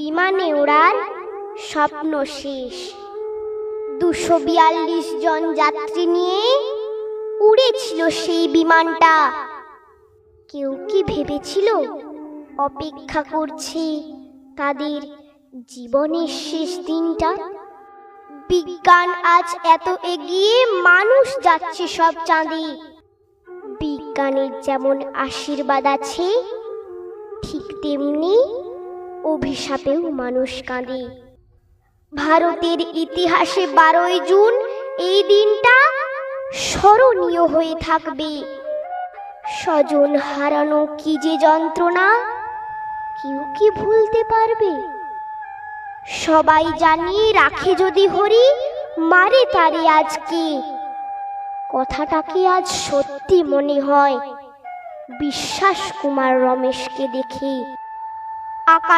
বিমানে ওড়ার স্বপ্ন শেষ। দুশো বিয়াল্লিশ জন যাত্রী নিয়ে উড়েছিল সেই বিমানটা। কেউ কি ভেবেছিল অপেক্ষা করছে তাদের জীবনের শেষ দিনটা? বিজ্ঞান আজ এত এগিয়ে মানুষ যাচ্ছে সব চাঁদে। বিজ্ঞানের যেমন আশীর্বাদ আছে, ঠিক তেমনি অভিশাপেও মানুষ কাঁদে। ভারতের ইতিহাসে বারোই জুন এই দিনটা স্মরণীয় হয়ে থাকবে। স্বজন হারানো কি যে যন্ত্রণা, কেউ কি ভুলতে পারবে? সবাই জানিয়ে রাখে যদি হরি, মারে তারে আজকে। কথাটাকে আজ সত্যি মনে হয়? বিশ্বাস কুমার রমেশকে দেখে। আকাশ